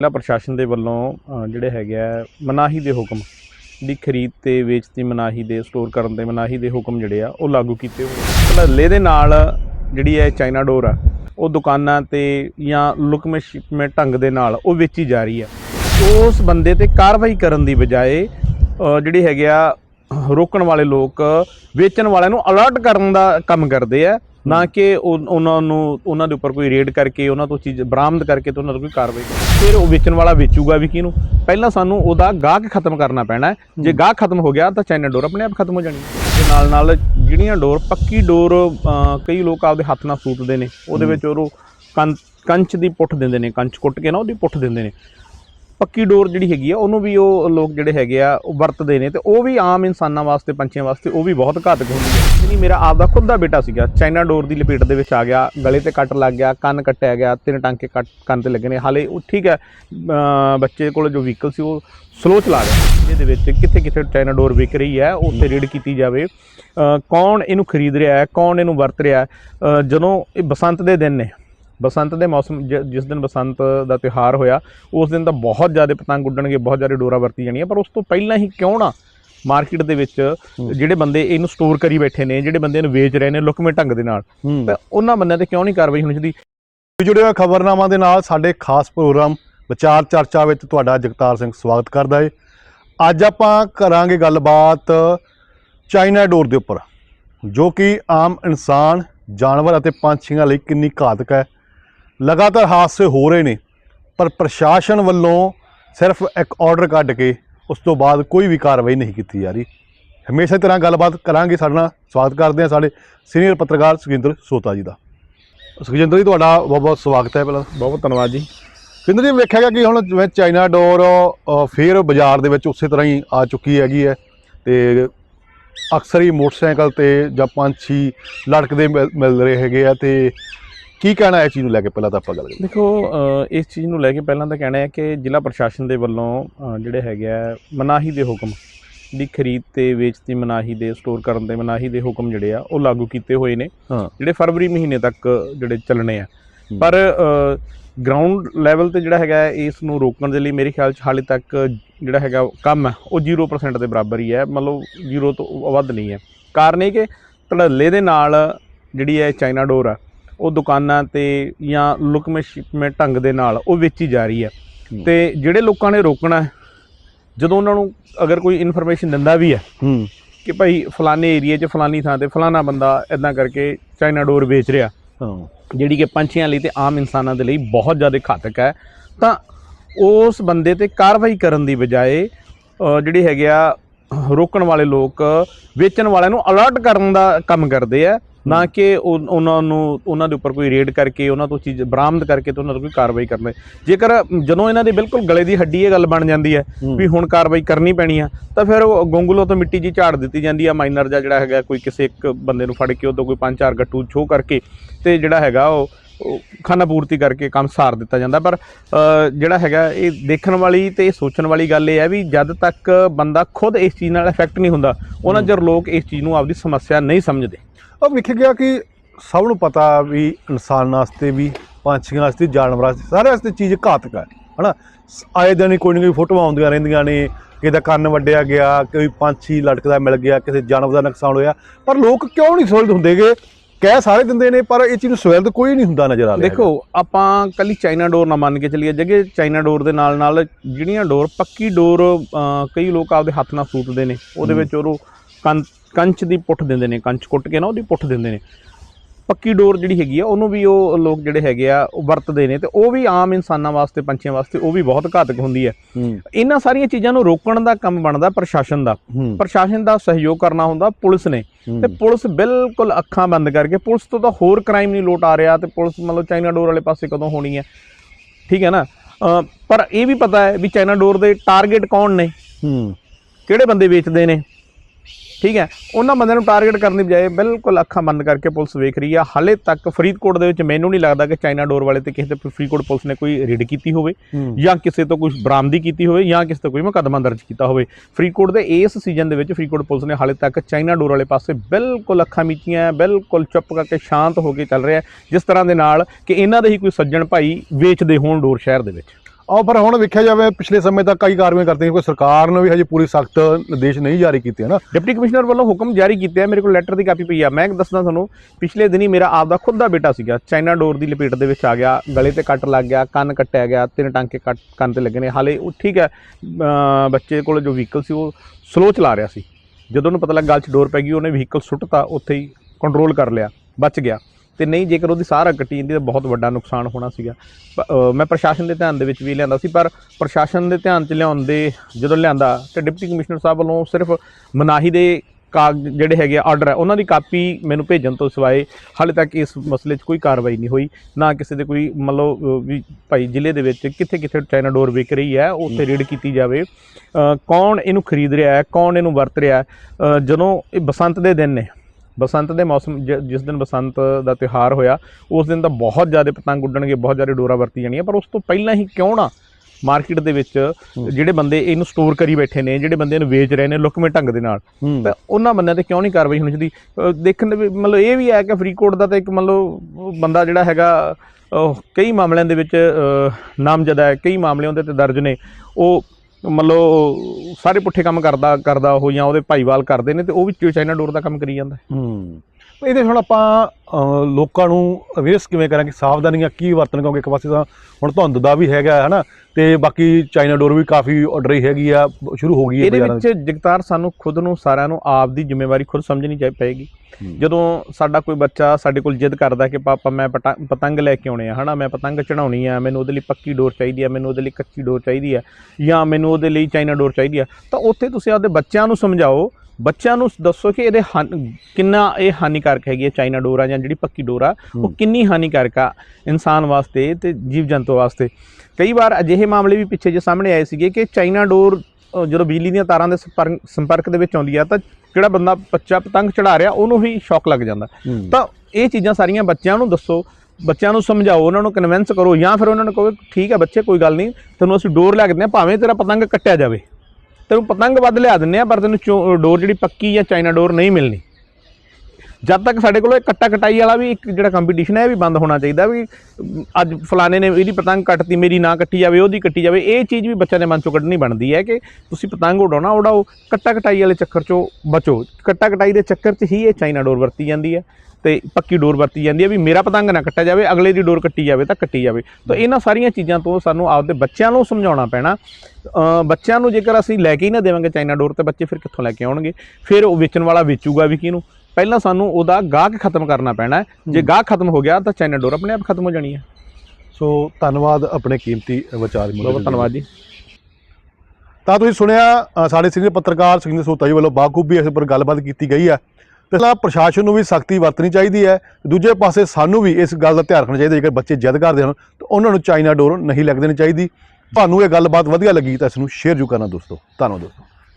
ਜ਼ਿਲ੍ਹਾ ਪ੍ਰਸ਼ਾਸਨ ਦੇ ਵੱਲੋਂ ਜਿਹੜੇ ਹੈਗੇ ਆ, ਮਨਾਹੀ ਦੇ ਹੁਕਮ ਦੀ ਖਰੀਦ ਤੇ ਵੇਚ ਦੀ ਮਨਾਹੀ ਦੇ ਸਟੋਰ ਕਰਨ ਦੇ ਮਨਾਹੀ ਦੇ ਹੁਕਮ ਜਿਹੜੇ ਆ, ਉਹ ਲਾਗੂ ਕੀਤੇ ਹੋਏ ਧੜੱਲੇ ਦੇ ਨਾਲ ਜਿਹੜੀ ਹੈ ਚਾਈਨਾ ਡੋਰ ਆ, ਉਹ ਦੁਕਾਨਾਂ ਤੇ ਜਾਂ ਲੁਕਵੇਂ ਛਿਪਵੇਂ ਢੰਗ ਦੇ ਨਾਲ ਉਹ ਵੇਚੀ ਜਾ ਰਹੀ ਆ। ਉਸ ਬੰਦੇ ਤੇ ਕਾਰਵਾਈ ਕਰਨ ਦੀ ਬਜਾਏ ਜਿਹੜੀ ਹੈਗੇ ਆ, ਰੋਕਣ ਵਾਲੇ ਲੋਕ ਵੇਚਣ ਵਾਲਿਆਂ ਨੂੰ ਅਲਰਟ ਕਰਨ ਦਾ ਕੰਮ ਕਰਦੇ ਆ। ਨਾ ਕਿ ਉਹ- ਉਹਨਾਂ ਨੂੰ ਉਹਨਾਂ ਦੇ ਉੱਪਰ ਕੋਈ ਰੇਡ ਕਰਕੇ ਉਹਨਾਂ ਤੋਂ ਚੀਜ਼ ਬਰਾਮਦ ਕਰਕੇ ਤੇ ਉਹਨਾਂ ਤੋਂ ਕੋਈ ਕਾਰਵਾਈ ਫਿਰ ਉਹ ਵੇਚਣ ਵਾਲਾ ਵੇਚੂਗਾ ਵੀ ਕਿਹਨੂੰ? ਪਹਿਲਾਂ ਸਾਨੂੰ ਉਹਦਾ ਗਾਹਕ ਖਤਮ ਕਰਨਾ ਪੈਣਾ ਹੈ। ਜੇ ਗਾਹਕ ਖਤਮ ਹੋ ਗਿਆ ਤਾਂ ਚਾਈਨਾ ਡੋਰ ਆਪਣੇ ਆਪ ਖਤਮ ਹੋ ਜਾਣੀ ਹੈ। ਤੇ ਨਾਲ ਨਾਲ ਜਿਹੜੀਆਂ ਡੋਰ ਪੱਕੀ ਡੋਰ ਕਈ ਲੋਕ ਆਪਦੇ ਹੱਥ ਨਾਲ ਸੂਤਦੇ ਨੇ ਉਹਦੇ ਵਿੱਚ ਉਹ ਕੰਚ ਦੀ ਪੁੱਠ ਦਿੰਦੇ ਨੇ ਕੰਚ ਕੁੱਟ ਕੇ ਨਾ ਉਹਦੀ ਪੁੱਠ ਦਿੰਦੇ ਨੇ। ਪੱਕੀ ਡੋਰ ਜਿਹੜੀ ਹੈਗੀ ਆ, ਉਹਨੂੰ ਵੀ ਉਹ ਲੋਕ ਜਿਹੜੇ ਹੈਗੇ ਆ, ਉਹ ਵਰਤਦੇ ਨੇ ਤੇ ਉਹ ਵੀ ਆਮ ਇਨਸਾਨਾਂ ਵਾਸਤੇ, ਪੰਛੀਆਂ ਵਾਸਤੇ ਉਹ ਵੀ ਬਹੁਤ ਘਾਤਕ ਹੁੰਦੀ ਹੈ। ਜਿਹੜੀ ਮੇਰਾ ਆਪ ਦਾ ਖੁਦ ਦਾ ਬੇਟਾ ਸੀਗਾ, ਚਾਈਨਾ ਡੋਰ ਦੀ ਲਪੇਟ ਦੇ ਵਿੱਚ ਆ ਗਿਆ, ਗਲੇ ਤੇ ਕੱਟ ਲੱਗ ਗਿਆ, ਕੰਨ ਕੱਟਿਆ ਗਿਆ, ਤਿੰਨ ਟਾਂਕੇ ਕੱਟ ਕੰਨ ਤੇ ਲੱਗੇ ਨੇ। ਹਾਲੇ ਉਹ ਠੀਕ ਹੈ ਬੱਚੇ ਕੋਲ ਜੋ ਵਹੀਕਲ ਸੀ, ਉਹ ਸਲੋ ਚਲਾ ਰਿਹਾ ਜਿਹਦੇ ਵਿੱਚ ਕਿੱਥੇ ਕਿੱਥੇ ਚਾਈਨਾ ਡੋਰ ਵਿਕ ਰਹੀ ਹੈ ਉੱਥੇ ਰੇਡ ਕੀਤੀ ਜਾਵੇ। ਕੌਣ ਇਹਨੂੰ ਖਰੀਦ ਰਿਹਾ ਹੈ, ਕੌਣ ਇਹਨੂੰ ਵਰਤ ਰਿਹਾ ਹੈ? ਜਦੋਂ ਇਹ ਬਸੰਤ ਦੇ ਦਿਨ ਨੇ ਬਸੰਤ ਦੇ ਮੌਸਮ ਜਿਸ ਦਿਨ ਬਸੰਤ ਦਾ ਤਿਉਹਾਰ ਹੋਇਆ ਉਸ ਦਿਨ ਤਾਂ ਬਹੁਤ ਜ਼ਿਆਦਾ ਪਤੰਗ ਉੱਡਣਗੇ ਬਹੁਤ ਜ਼ਿਆਦਾ ਡੋਰਾ ਵਰਤੀ ਜਾਣੀਆਂ ਪਰ ਉਸ ਤੋਂ ਪਹਿਲਾਂ ਹੀ ਕਿਉਂ ਨਾ ਮਾਰਕੀਟ ਦੇ ਵਿੱਚ ਜਿਹੜੇ ਬੰਦੇ ਇਹਨੂੰ ਸਟੋਰ ਕਰੀ ਬੈਠੇ ਨੇ ਜਿਹੜੇ ਬੰਦੇ ਇਹਨੂੰ ਵੇਚ ਰਹੇ ਨੇ ਲੁਕਵੇਂ ਢੰਗ ਦੇ ਨਾਲ ਤਾਂ ਉਹਨਾਂ ਬੰਦਿਆਂ ਤੇ ਕਿਉਂ ਨਹੀਂ ਕਾਰਵਾਈ ਹੋਣੀ ਚਾਹੀਦੀ? ਜੁੜੇ ਹੋਏ ਖਬਰਨਾਮਾ ਦੇ ਨਾਲ ਸਾਡੇ ਖਾਸ ਪ੍ਰੋਗਰਾਮ ਵਿਚਾਰ ਚਰਚਾ ਵਿੱਚ ਤੁਹਾਡਾ ਜਗਤਾਰ ਸਿੰਘ ਸਵਾਗਤ ਕਰਦਾ ਹੈ ਅੱਜ ਆਪਾਂ ਕਰਾਂਗੇ ਗੱਲਬਾਤ ਚਾਈਨਾ ਡੋਰ ਦੇ ਉੱਪਰ ਜੋ ਕਿ ਆਮ ਇਨਸਾਨ ਜਾਨਵਰ ਅਤੇ ਪੰਛੀਆਂ ਲਈ ਕਿੰਨੀ ਘਾਤਕ ਹੈ। ਲਗਾਤਾਰ ਹਾਦਸੇ ਹੋ ਰਹੇ ਨੇ ਪਰ ਪ੍ਰਸ਼ਾਸਨ ਵੱਲੋਂ ਸਿਰਫ ਇੱਕ ਆਰਡਰ ਕੱਢ ਕੇ ਉਸ ਤੋਂ ਬਾਅਦ ਕੋਈ ਵੀ ਕਾਰਵਾਈ ਨਹੀਂ ਕੀਤੀ ਜਾ ਰਹੀ। ਹਮੇਸ਼ਾ ਤਰ੍ਹਾਂ ਗੱਲਬਾਤ ਕਰਾਂਗੇ ਸਾਡੇ ਨਾਲ ਸਵਾਗਤ ਕਰਦੇ ਹਾਂ ਸਾਡੇ ਸੀਨੀਅਰ ਪੱਤਰਕਾਰ ਸੁਖਿੰਦਰ ਸੋਤਾ ਜੀ ਦਾ। ਸੁਖਜਿੰਦਰ ਜੀ ਤੁਹਾਡਾ ਬਹੁਤ ਬਹੁਤ ਸਵਾਗਤ ਹੈ ਪਹਿਲਾਂ ਬਹੁਤ ਧੰਨਵਾਦ ਜੀ। ਕਿੰਦਰ ਜੀ ਵੇਖਿਆ ਗਿਆ ਕਿ ਹੁਣ ਜਿਵੇਂ ਚਾਈਨਾ ਡੋਰ ਫੇਰ ਬਾਜ਼ਾਰ ਦੇ ਵਿੱਚ ਉਸੇ ਤਰ੍ਹਾਂ ਹੀ ਆ ਚੁੱਕੀ ਹੈਗੀ ਹੈ ਤੇ ਅਕਸਰ ਹੀ ਮੋਟਰਸਾਈਕਲ ਤੇ ਜਾਂ ਪੰਛੀ ਲੜਕਦੇ ਮਿਲ ਰਹੇ ਹੈਗੇ ਆ ਤੇ ਕੀ ਕਹਿਣਾ ਹੈ ਇਸ ਚੀਜ਼ ਨੂੰ ਲੈ ਕੇ? ਪਹਿਲਾਂ ਤਾਂ ਆਪਾਂ ਗੱਲ ਕਰੀਏ। ਦੇਖੋ ਅ, ਇਸ ਚੀਜ਼ ਨੂੰ ਲੈ ਕੇ ਪਹਿਲਾਂ ਤਾਂ ਕਹਿਣਾ ਹੈ ਕਿ ਜ਼ਿਲ੍ਹਾ ਪ੍ਰਸ਼ਾਸਨ ਦੇ ਵੱਲੋਂ ਅ, ਜਿਹੜੇ ਹੈਗੇ ਆ ਮਨਾਹੀ ਦੇ ਹੁਕਮ ਦੀ ਖਰੀਦ ਤੇ ਵੇਚ ਦੀ ਮਨਾਹੀ ਦੇ ਸਟੋਰ ਕਰਨ ਦੇ ਮਨਾਹੀ ਦੇ ਹੁਕਮ ਜਿਹੜੇ ਆ ਉਹ ਲਾਗੂ ਕੀਤੇ ਹੋਏ ਨੇ। ਹਾਂ। ਜਿਹੜੇ ਫਰਵਰੀ ਮਹੀਨੇ ਤੱਕ ਜਿਹੜੇ ਚੱਲਣੇ ਆ। ਹੂੰ। ਪਰ ਗਰਾਊਂਡ ਲੈਵਲ ਤੇ ਜਿਹੜਾ ਹੈਗਾ ਹੈ, ਇਸ ਨੂੰ ਰੋਕਣ ਦੇ ਲਈ ਮੇਰੇ ਖਿਆਲ 'ਚ ਹਾਲੇ ਤੱਕ ਜਿਹੜਾ ਹੈਗਾ ਕੰਮ ਹੈ ਉਹ 0% ਦੇ ਬਰਾਬਰ ਹੀ ਹੈ ਮਤਲਬ 0 ਤੋਂ ਵੱਧ ਨਹੀਂ ਹੈ ਕਾਰਨ ਇਹ ਕਿ ਧੜੱਲੇ ਦੇ ਨਾਲ ਜਿਹੜੀ ਹੈ ਚਾਈਨਾ ਡੋਰ ਆ ਉਹ ਦੁਕਾਨਾਂ ਤੇ ਜਾਂ ਲੁਕਵੇਂ ਛਿਪਵੇਂ ਢੰਗ ਦੇ ਨਾਲ ਉਹ ਵੇਚੀ ਜਾ ਰਹੀ ਹੈ। ਤੇ ਜਿਹੜੇ ਲੋਕਾਂ ਨੇ ਰੋਕਣਾ ਜਦੋਂ ਉਹਨਾਂ ਨੂੰ ਅਗਰ ਕੋਈ ਇਨਫੋਰਮੇਸ਼ਨ ਦਿੰਦਾ ਵੀ ਹੈ ਕਿ ਭਾਈ ਫਲਾਣੇ ਏਰੀਏ 'ਚ ਫਲਾਨੀ ਥਾਂ ਤੇ ਫਲਾਣਾ ਬੰਦਾ ਇਦਾਂ ਕਰਕੇ ਚਾਈਨਾ ਡੋਰ ਵੇਚ ਰਿਹਾ ਜਿਹੜੀ ਕਿ ਪੰਛੀਆਂ ਲਈ ਤੇ ਆਮ ਇਨਸਾਨਾਂ ਦੇ ਲਈ ਬਹੁਤ ਜ਼ਿਆਦਾ ਘਾਤਕ ਹੈ ਤਾਂ ਉਸ ਬੰਦੇ ਤੇ ਕਾਰਵਾਈ ਕਰਨ ਦੀ ਬਜਾਏ ਜਿਹੜੀ ਹੈਗੇ ਆ ਰੋਕਣ ਵਾਲੇ ਲੋਕ ਵੇਚਣ ਵਾਲਿਆਂ ਨੂੰ ਅਲਰਟ ਕਰਨ ਦਾ ਕੰਮ ਕਰਦੇ ਆ ਨਾ ਕਿ ਉਹ- ਉਹਨਾਂ ਨੂੰ ਉਹਨਾਂ ਦੇ ਉੱਪਰ ਕੋਈ ਰੇਡ ਕਰਕੇ ਉਹਨਾਂ ਤੋਂ ਚੀਜ਼ ਬਰਾਮਦ ਕਰਕੇ ਤੇ ਉਹਨਾਂ ਤੋਂ ਕੋਈ ਕਾਰਵਾਈ ਕਰਨੀ ਜੇਕਰ ਜਦੋਂ ਇਹਨਾਂ ਦੇ ਬਿਲਕੁਲ ਗਲੇ ਦੀ ਹੱਡੀ ਇਹ ਗੱਲ ਬਣ ਜਾਂਦੀ ਹੈ। ਵੀ ਹੁਣ ਕਾਰਵਾਈ ਕਰਨੀ ਪੈਣੀ ਆ ਤਾਂ ਫਿਰ ਉਹ ਗੋਂਗਲੋ ਤੋਂ ਮਿੱਟੀ ਜੀ ਝਾੜ ਦਿੱਤੀ ਜਾਂਦੀ ਆ ਮਾਈਨਰ ਜਾਂ ਜਿਹੜਾ ਹੈਗਾ ਕੋਈ ਕਿਸੇ ਇੱਕ ਬੰਦੇ ਨੂੰ ਫੜ ਕੇ ਉਦੋਂ ਕੋਈ ਪੰਜ ਚਾਰ ਗੱਟੂ ਛੋ ਕਰਕੇ ਤੇ ਜਿਹੜਾ ਹੈਗਾ ਉਹ ਉਹ ਖਾਨਾ ਪੂਰਤੀ ਕਰਕੇ ਕੰਮ ਸਾਰ ਦਿੱਤਾ ਜਾਂਦਾ ਪਰ ਜਿਹੜਾ ਹੈਗਾ ਇਹ ਦੇਖਣ ਵਾਲੀ ਤੇ ਸੋਚਣ ਵਾਲੀ ਗੱਲ ਇਹ ਹੈ ਵੀ ਜਦ ਤੱਕ ਬੰਦਾ ਖੁਦ ਇਸ ਚੀਜ਼ ਨਾਲ ਇਫੈਕਟ ਨਹੀਂ ਹੁੰਦਾ ਉਹਨਾਂ ਚਿਰ ਲੋਕ ਇਸ ਚੀਜ਼ ਨੂੰ ਆਪਦੀ ਸਮੱਸਿਆ ਨਹੀਂ ਸਮਝਦੇ। ਉਹ ਵੇਖਿਆ ਗਿਆ ਕਿ ਸਭ ਨੂੰ ਪਤਾ ਵੀ ਇਨਸਾਨ ਵਾਸਤੇ ਵੀ ਪੰਛੀਆਂ ਵਾਸਤੇ ਜਾਨਵਰਾਂ ਵਾਸਤੇ ਸਾਰੇ ਵਾਸਤੇ ਚੀਜ਼ ਘਾਤਕ ਹੈ ਹਨਾ? ਆਏ ਦਿਨ ਕੋਈ ਨਾ ਕੋਈ ਫੋਟੋਆਂ ਆਉਂਦੀਆਂ ਰਹਿੰਦੀਆਂ ਨੇ ਕਿਸੇ ਦਾ ਕੰਨ ਵੱਢਿਆ ਗਿਆ ਕੋਈ ਪੰਛੀ ਲਟਕਦਾ ਮਿਲ ਗਿਆ ਕਿਸੇ ਜਾਨਵਰ ਦਾ ਨੁਕਸਾਨ ਹੋਇਆ ਪਰ ਲੋਕ ਕਿਉਂ ਨਹੀਂ ਸੋਚਦੇ ਹੁੰਦੇਗੇ ਕਹਿ ਸਾਰੇ ਦਿੰਦੇ ਨੇ ਪਰ ਇਹ ਚੀਜ਼ ਨੂੰ ਸਵੈਲ ਕੋਈ ਨਹੀਂ ਹੁੰਦਾ ਨਜ਼ਰ ਆ ਰਿਹਾ ਦੇਖੋ ਆਪਾਂ ਕੱਲੀ ਚਾਈਨਾ ਡੋਰ ਨਾ ਮੰਨ ਕੇ ਚੱਲੀਏ ਜਗੇ ਚਾਈਨਾ ਡੋਰ ਦੇ ਨਾਲ ਨਾਲ ਜਿਹੜੀਆਂ ਡੋਰ ਪੱਕੀ ਡੋਰ ਕਈ ਲੋਕ ਆਪਦੇ ਹੱਥ ਨਾਲ ਸੂਤਦੇ ਨੇ ਉਹਦੇ। ਵਿੱਚ ਉਹ ਕੰਚ ਦੀ ਪੁੱਠ ਦਿੰਦੇ ਨੇ ਕੰਚ ਕੁੱਟ ਕੇ ਨਾ ਉਹਦੀ ਪੁੱਠ ਦਿੰਦੇ ਨੇ ਪੱਕੀ ਡੋਰ ਜਿਹੜੀ ਹੈਗੀ ਆ ਉਹਨੂੰ ਵੀ ਉਹ ਲੋਕ ਜਿਹੜੇ ਹੈਗੇ ਆ ਉਹ ਵਰਤਦੇ ਨੇ ਤੇ ਉਹ ਵੀ ਆਮ ਇਨਸਾਨਾਂ ਵਾਸਤੇ ਪੰਛੀਆਂ ਵਾਸਤੇ ਉਹ ਵੀ ਬਹੁਤ ਘਾਤਕ ਹੁੰਦੀ ਹੈ। ਇਹਨਾਂ ਸਾਰੀਆਂ ਚੀਜ਼ਾਂ ਨੂੰ ਰੋਕਣ ਦਾ ਕੰਮ ਬਣਦਾ ਪ੍ਰਸ਼ਾਸਨ ਦਾ। ਪ੍ਰਸ਼ਾਸਨ ਦਾ ਸਹਿਯੋਗ ਕਰਨਾ ਹੁੰਦਾ ਪੁਲਿਸ ਨੇ। ਤੇ ਪੁਲਿਸ ਬਿਲਕੁਲ ਅੱਖਾਂ ਬੰਦ ਕਰਕੇ ਪੁਲਿਸ ਤੋਂ ਤਾਂ ਹੋਰ ਕ੍ਰਾਈਮ ਨਹੀਂ ਲੋਟ ਆ ਰਿਹਾ ਤੇ ਪੁਲਿਸ ਮਤਲਬ ਚਾਈਨਾ ਡੋਰ ਵਾਲੇ ਪਾਸੇ ਕਦੋਂ ਹੋਣੀ ਹੈ। ਠੀਕ ਹੈ ਨਾ? ਪਰ ਇਹ ਵੀ ਪਤਾ ਹੈ ਵੀ ਚਾਈਨਾ ਡੋਰ ਦੇ ਟਾਰਗੇਟ ਕੌਣ ਨੇ? ਹੂੰ। ਕਿਹੜੇ ਬੰਦੇ ਵੇਚਦੇ ਨੇ? ਠੀਕ ਹੈ? ਉਹਨਾਂ ਬੰਦਿਆਂ ਨੂੰ ਟਾਰਗੇਟ ਕਰਨ ਦੀ ਬਜਾਏ ਬਿਲਕੁਲ ਅੱਖਾਂ ਬੰਦ ਕਰਕੇ ਪੁਲਿਸ ਵੇਖ ਰਹੀ ਆ। ਹਾਲੇ ਤੱਕ ਫਰੀਦਕੋਟ ਦੇ ਵਿੱਚ ਮੈਨੂੰ ਨਹੀਂ ਲੱਗਦਾ ਕਿ ਚਾਈਨਾ ਡੋਰ ਵਾਲੇ ਤੇ ਕਿਸੇ ਤੇ ਫਰੀਦਕੋਟ ਪੁਲਿਸ ਨੇ ਕੋਈ ਰੇਡ ਕੀਤੀ ਹੋਵੇ ਜਾਂ ਕਿਸੇ ਤੋਂ ਕੁਝ ਬਰਾਮਦੀ ਕੀਤੀ ਹੋਵੇ ਜਾਂ ਕਿਸੇ ਤੋਂ ਕੋਈ ਮੁਕੱਦਮਾ ਦਰਜ ਕੀਤਾ ਹੋਵੇ। ਫਰੀਦਕੋਟ ਦੇ ਇਸ ਸੀਜ਼ਨ ਦੇ ਵਿੱਚ ਫਰੀਦਕੋਟ ਪੁਲਿਸ ਨੇ ਹਾਲੇ ਤੱਕ ਚਾਈਨਾ ਡੋਰ ਵਾਲੇ ਪਾਸੇ ਬਿਲਕੁਲ ਅੱਖਾਂ ਮੀਚੀਆਂ ਬਿਲਕੁਲ ਚੁੱਪ ਕਰਕੇ ਸ਼ਾਂਤ ਹੋ ਕੇ ਚੱਲ ਰਿਹਾ ਜਿਸ ਤਰ੍ਹਾਂ ਦੇ ਨਾਲ ਕਿ ਇਹਨਾਂ ਦੇ ਹੀ ਕੋਈ ਸੱਜਣ ਭਾਈ ਵੇਚਦੇ ਹੋਣ ਡੋਰ ਸ਼ਹਿਰ ਦੇ ਵਿੱਚ। ਆਓ ਪਰ ਹੁਣ ਵੇਖਿਆ ਜਾਵੇ, ਪਿਛਲੇ ਸਮੇਂ ਤੱਕ ਕਈ ਕਾਰਵਾਈਆਂ ਕਰਤੀਆਂ ਕੋਈ ਸਰਕਾਰ ਨੇ ਵੀ ਹਜੇ ਪੂਰੀ ਸਖਤ ਨਿਰਦੇਸ਼ ਨਹੀਂ ਜਾਰੀ ਕੀਤੇ, ਹਨ? ਡਿਪਟੀ ਕਮਿਸ਼ਨਰ ਵੱਲੋਂ ਹੁਕਮ ਜਾਰੀ ਕੀਤੇ ਆ, ਮੇਰੇ ਕੋਲ ਲੈਟਰ ਦੀ ਕਾਪੀ ਪਈ ਆ। ਮੈਂ ਦੱਸਦਾ ਤੁਹਾਨੂੰ, ਪਿਛਲੇ ਦਿਨੀ ਮੇਰਾ ਆਪ ਦਾ ਖੁਦ ਦਾ ਬੇਟਾ ਸੀਗਾ, ਚਾਈਨਾ ਡੋਰ ਦੀ ਲਪੇਟ ਦੇ ਵਿੱਚ ਆ ਗਿਆ, ਗਲੇ ਤੇ ਕੱਟ ਲੱਗ ਗਿਆ, ਕੰਨ ਕੱਟਿਆ ਗਿਆ, ਤਿੰਨ ਟਾਂਕੇ ਕੱਟ ਕੰਨ ਤੇ ਲੱਗੇ ਨੇ। ਹਾਲੇ ਉਹ ਠੀਕ ਹੈ ਬੱਚੇ ਕੋਲ ਜੋ ਵਹੀਕਲ ਸੀ, ਉਹ ਸਲੋ ਚਲਾ ਰਿਹਾ ਸੀ। ਜਦੋਂ ਉਹਨੂੰ ਪਤਾ ਲੱਗਾ, ਗਲ 'ਚ ਡੋਰ ਪੈ ਗਈ, ਉਹਨੇ ਵਹੀਕਲ ਸੁੱਟਤਾ, ਉੱਥੇ ਹੀ ਕੰਟਰੋਲ ਕਰ ਲਿਆ, ਬਚ ਗਿਆ। ਤੇ ਨਹੀਂ ਜੇਕਰ ਉਹਦੀ ਸਾਰਾ ਕੱਟੀ ਜਾਂਦੀ ਤਾਂ ਬਹੁਤ ਵੱਡਾ ਨੁਕਸਾਨ ਹੋਣਾ ਸੀਗਾ। ਮੈਂ ਪ੍ਰਸ਼ਾਸਨ ਦੇ ਧਿਆਨ ਦੇ ਵਿੱਚ ਵੀ ਲਿਆਂਦਾ ਸੀ ਪਰ ਪ੍ਰਸ਼ਾਸਨ ਦੇ ਧਿਆਨ 'ਚ ਲਿਆਉਣ ਦੇ ਜਦੋਂ ਲਿਆਂਦਾ ਤੇ ਡਿਪਟੀ ਕਮਿਸ਼ਨਰ ਸਾਹਿਬ ਵੱਲੋਂ ਸਿਰਫ ਮਨਾਹੀ ਦੇ ਕਾਗਜ਼ ਜਿਹੜੇ ਹੈਗੇ ਆਰਡਰ ਹੈ ਉਹਨਾਂ ਦੀ ਕਾਪੀ ਮੈਨੂੰ ਭੇਜਣ ਤੋਂ ਸਿਵਾਏ ਹਾਲੇ ਤੱਕ ਇਸ ਮਸਲੇ 'ਚ ਕੋਈ ਕਾਰਵਾਈ ਨਹੀਂ ਹੋਈ ਨਾ ਕਿਸੇ ਦੇ ਕੋਈ ਮਤਲਬ ਵੀ ਭਾਈ ਜ਼ਿਲ੍ਹੇ ਦੇ ਵਿੱਚ ਕਿੱਥੇ ਕਿੱਥੇ ਚਾਈਨਾ ਡੋਰ ਵਿਕ ਰਹੀ ਹੈ ਉੱਥੇ ਰੇਡ ਕੀਤੀ ਜਾਵੇ। ਕੌਣ ਇਹਨੂੰ ਖਰੀਦ ਰਿਹਾ ਹੈ ਕੌਣ ਇਹਨੂੰ ਵਰਤ ਰਿਹਾ ਹੈ? ਜਦੋਂ ਇਹ ਬਸੰਤ ਦੇ ਦਿਨ ਨੇ ਬਸੰਤ ਦੇ ਮੌਸਮ ਜਿਸ ਦਿਨ ਬਸੰਤ ਦਾ ਤਿਉਹਾਰ ਹੋਇਆ ਉਸ ਦਿਨ ਤਾਂ ਬਹੁਤ ਜ਼ਿਆਦਾ ਪਤੰਗ ਉੱਡਣਗੇ ਬਹੁਤ ਜ਼ਿਆਦਾ ਡੋਰਾ ਵਰਤੀ ਜਾਣੀਆਂ ਪਰ ਉਸ ਤੋਂ ਪਹਿਲਾਂ ਹੀ ਕਿਉਂ ਨਾ ਮਾਰਕੀਟ ਦੇ ਵਿੱਚ ਜਿਹੜੇ ਬੰਦੇ ਇਹਨੂੰ ਸਟੋਰ ਕਰੀ ਬੈਠੇ ਨੇ ਜਿਹੜੇ ਬੰਦੇ ਇਹਨੂੰ ਵੇਚ ਰਹੇ ਨੇ ਲੁਕਵੇਂ ਢੰਗ ਦੇ ਨਾਲ ਤਾਂ ਉਹਨਾਂ ਬੰਦਿਆਂ ਤੇ ਕਿਉਂ ਨਹੀਂ ਕਾਰਵਾਈ ਹੋਣੀ ਚਾਹੀਦੀ? ਦੇਖਣ ਦੇ ਮਤਲਬ ਇਹ ਵੀ ਹੈ ਕਿ ਫਰੀਦਕੋਟ ਦਾ ਤਾਂ ਇੱਕ ਮਤਲਬ ਬੰਦਾ ਜਿਹੜਾ ਹੈਗਾ ਉਹ ਕਈ ਮਾਮਲਿਆਂ ਦੇ ਵਿੱਚ ਨਾਮਜ਼ਦ ਹੈ ਕਈ ਮਾਮਲੇ ਉਹਦੇ ਤੇ ਦਰਜ ਨੇ ਉਹ ਮਤਲਬ ਸਾਰੇ ਪੁੱਠੇ ਕੰਮ ਕਰਦਾ ਕਰਦਾ ਉਹ ਜਾਂ ਉਹਦੇ ਭਾਈਵਾਲ ਕਰਦੇ ਨੇ ਤੇ ਉਹ ਵੀ ਚਾਈਨਾ ਡੋਰ ਦਾ ਕੰਮ ਕਰੀ ਜਾਂਦਾ। ਹੂੰ। ਇਹਦੇ ਹੁਣ ਆਪਾਂ ਲੋਕਾਂ ਨੂੰ ਅਵੇਅਰਸ ਕਿਵੇਂ ਕਰਾਂਗੇ ਸਾਵਧਾਨੀਆਂ ਕੀ ਵਰਤਣ ਕਿਉਂਕਿ ਇੱਕ ਪਾਸੇ ਤਾਂ ਹੁਣ ਧੁੰਦ ਦਾ ਵੀ ਹੈਗਾ ਹੈ ਨਾ ਤੇ ਬਾਕੀ ਚਾਈਨਾ ਡੋਰ ਵੀ ਕਾਫੀ ਆਰਡਰ ਹੀ ਹੈਗੀ ਆ ਸ਼ੁਰੂ ਹੋ ਗਈ ਹੈ ਇਹਦੇ ਵਿੱਚ ਜਗਤਾਰ ਸਾਨੂੰ ਖੁਦ ਨੂੰ ਸਾਰਿਆਂ ਨੂੰ ਆਪ ਦੀ ਜ਼ਿੰਮੇਵਾਰੀ ਖੁਦ ਸਮਝਣੀ ਚਾਹੀ ਪਏਗੀ। ਜਦੋਂ ਸਾਡਾ ਕੋਈ ਬੱਚਾ ਸਾਡੇ ਕੋਲ ਜਿੱਦ ਕਰਦਾ ਕਿ ਪਾਪਾ ਮੈਂ ਪਤੰਗ ਲੈ ਕੇ ਆਉਣੇ ਆ ਹਨਾ? ਮੈਂ ਪਤੰਗ ਚੜਾਉਣੀ ਆ ਮੈਨੂੰ ਉਹਦੇ ਲਈ ਪੱਕੀ ਡੋਰ ਚਾਹੀਦੀ ਆ ਮੈਨੂੰ ਉਹਦੇ ਲਈ ਕੱਚੀ ਡੋਰ ਚਾਹੀਦੀ ਆ ਜਾਂ ਮੈਨੂੰ ਉਹਦੇ ਲਈ ਚਾਈਨਾ ਡੋਰ ਚਾਹੀਦੀ ਆ ਤਾਂ ਉੱਥੇ ਤੁਸੀਂ ਆਪਦੇ ਬੱਚਿਆਂ ਨੂੰ ਸਮਝਾਓ ਬੱਚਿਆਂ ਨੂੰ ਦੱਸੋ ਕਿ ਇਹਦੇ ਕਿੰਨਾ ਇਹ ਹਾਨੀਕਾਰਕ ਹੈਗੀ ਹੈ ਚਾਈਨਾ ਡੋਰ ਆ ਜਾਂ ਜਿਹੜੀ ਪੱਕੀ ਡੋਰ ਆ ਉਹ। ਕਿੰਨੀ ਹਾਨੀਕਾਰਕ ਆ ਇਨਸਾਨ ਵਾਸਤੇ ਤੇ ਜੀਵ ਜੰਤੂ ਵਾਸਤੇ ਕਈ ਵਾਰ ਅਜਿਹੇ ਮਾਮਲੇ ਵੀ ਪਿੱਛੇ ਜੇ ਸਾਹਮਣੇ ਆਏ ਸੀਗੇ ਕਿ ਚਾਈਨਾ ਡੋਰ ਜਦੋਂ ਬਿਜਲੀ ਦੀਆਂ ਤਾਰਾਂ ਦੇ ਸੰਪਰਕ ਦੇ ਵਿੱਚ ਆਉਂਦੀ ਆ ਤਾਂ ਜਿਹੜਾ ਬੰਦਾ ਬੱਚਾ ਪਤੰਗ ਚੜਾ ਰਿਹਾ ਉਹਨੂੰ ਹੀ ਸ਼ੌਕ ਲੱਗ ਜਾਂਦਾ। ਤਾਂ ਇਹ ਚੀਜ਼ਾਂ ਸਾਰੀਆਂ ਬੱਚਿਆਂ ਨੂੰ ਦੱਸੋ ਬੱਚਿਆਂ ਨੂੰ ਸਮਝਾਓ ਉਹਨਾਂ ਨੂੰ ਕਨਵਿੰਸ ਕਰੋ ਜਾਂ ਫਿਰ ਉਹਨਾਂ ਨੂੰ ਕਹੋ ਠੀਕ ਹੈ ਬੱਚੇ ਕੋਈ ਗੱਲ ਨਹੀਂ ਤੈਨੂੰ ਅਸੀਂ ਡੋਰ ਲਿਆ ਕੇ ਦਿੰਦੇ ਹਾਂ ਭਾਵੇਂ ਤੇਰਾ ਪਤੰਗ ਕੱਟਿਆ ਜਾਵੇ ਤੈਨੂੰ ਪਤੰਗ ਵੱਧ ਲਿਆ ਦਿੰਦੇ ਆ, ਪਰ ਤੈਨੂੰ ਚੋ- ਡੋਰ ਜਿਹੜੀ ਪੱਕੀ ਜਾਂ ਚਾਈਨਾ ਡੋਰ ਨਹੀਂ ਮਿਲਣੀ। ਜਦ ਤੱਕ ਸਾਡੇ ਕੋਲ ਇਹ ਕੱਟਾ ਕਟਾਈ ਵਾਲਾ ਵੀ ਇੱਕ ਜਿਹੜਾ ਕੰਪੀਟੀਸ਼ਨ ਹੈ ਇਹ ਵੀ ਬੰਦ ਹੋਣਾ ਚਾਹੀਦਾ ਵੀ ਅੱਜ ਫਲਾਣੇ ਨੇ ਇਹਦੀ ਪਤੰਗ ਕੱਟਤੀ, ਮੇਰੀ ਨਾ ਕੱਟੀ ਜਾਵੇ, ਉਹਦੀ ਕੱਟੀ ਜਾਵੇ, ਇਹ ਚੀਜ਼ ਵੀ ਬੱਚਿਆਂ ਦੇ ਮਨ ਚੋਂ ਕੱਢਣੀ ਬਣਦੀ ਹੈ ਕਿ ਤੁਸੀਂ ਪਤੰਗ ਉਡਾਉਣਾ, ਉਡਾਓ, ਕੱਟਾ ਕਟਾਈ ਵਾਲੇ ਚੱਕਰ ਚੋਂ ਬਚੋ। ਕੱਟਾ ਕਟਾਈ ਦੇ ਚੱਕਰ 'ਚ ਹੀ ਇਹ ਚਾਈਨਾ ਡੋਰ ਵਰਤੀ ਜਾਂਦੀ ਹੈ ਤੇ ਪੱਕੀ ਡੋਰ ਵਰਤੀ ਜਾਂਦੀ ਹੈ ਵੀ ਮੇਰਾ ਪਤੰਗ ਨਾ ਕੱਟਿਆ ਜਾਵੇ, ਅਗਲੇ ਦੀ ਡੋਰ ਕੱਟੀ ਜਾਵੇ ਤਾਂ ਕੱਟੀ ਜਾਵੇ। ਤਾਂ ਇਹਨਾਂ ਸਾਰੀਆਂ ਚੀਜ਼ਾਂ ਤੋਂ ਸਾਨੂੰ ਆਪਦੇ ਬੱਚਿਆਂ ਨੂੰ ਸਮਝਾਉਣਾ ਪੈਣਾ। ਬੱਚਿਆਂ ਨੂੰ ਜੇਕਰ ਅਸੀਂ ਲੈ ਕੇ ਹੀ ਨਾ ਦੇਵਾਂਗੇ ਚਾਈਨਾ ਡੋਰ, ਤੇ ਬੱਚੇ ਫਿਰ ਕਿੱਥੋਂ ਲੈ ਕੇ ਆਉਣਗੇ? ਫਿਰ ਉਹ ਵੇਚਣ ਵਾਲਾ ਵੇਚੂਗਾ ਵੀ ਕਿਹਨੂੰ? ਪਹਿਲਾਂ ਸਾਨੂੰ ਉਹਦਾ ਗਾਹਕ ਖਤਮ ਕਰਨਾ ਪੈਣਾ ਹੈ। ਜੇ ਗਾਹਕ ਖਤਮ ਹੋ ਗਿਆ ਤਾਂ ਚਾਈਨਾ ਡੋਰ ਆਪਣੇ ਆਪ ਖਤਮ ਹੋ ਜਾਣੀ ਹੈ। ਸੋ ਧੰਨਵਾਦ ਆਪਣੇ ਕੀਮਤੀ ਵਿਚਾਰ ਬਹੁਤ ਬਹੁਤ ਧੰਨਵਾਦ ਜੀ। ਤਾਂ ਤੁਸੀਂ ਸੁਣਿਆ ਸਾਡੇ ਸੀਨੀਅਰ ਪੱਤਰਕਾਰ ਸਿੰਘਿੰਦਰ ਸੋਤਾ ਜੀ ਵੱਲੋਂ ਬਾਖੂਬੀ ਇਸ ਉੱਪਰ ਗੱਲਬਾਤ ਕੀਤੀ ਗਈ ਹੈ। ਤੇ ਨਾਲ ਪ੍ਰਸ਼ਾਸਨ ਨੂੰ ਵੀ ਸਖਤੀ ਵਰਤਣੀ ਚਾਹੀਦੀ ਹੈ। ਦੂਜੇ ਪਾਸੇ ਸਾਨੂੰ ਵੀ ਇਸ ਗੱਲ ਦਾ ਧਿਆਨ ਰੱਖਣਾ ਚਾਹੀਦਾ ਜੇਕਰ ਬੱਚੇ ਜਿੱਦ ਕਰਦੇ ਹਨ ਤਾਂ ਉਹਨਾਂ ਨੂੰ ਚਾਈਨਾ ਡੋਰ ਨਹੀਂ ਲੱਗ ਦੇਣੀ ਚਾਹੀਦੀ। ਤੁਹਾਨੂੰ ਇਹ ਗੱਲਬਾਤ ਵਧੀਆ ਲੱਗੀ ਤਾਂ ਇਸ ਨੂੰ ਸ਼ੇਅਰ ਜੂ ਕਰਨਾ ਦੋਸਤੋ। ਧੰਨਵਾਦ ਦੋਸਤੋ।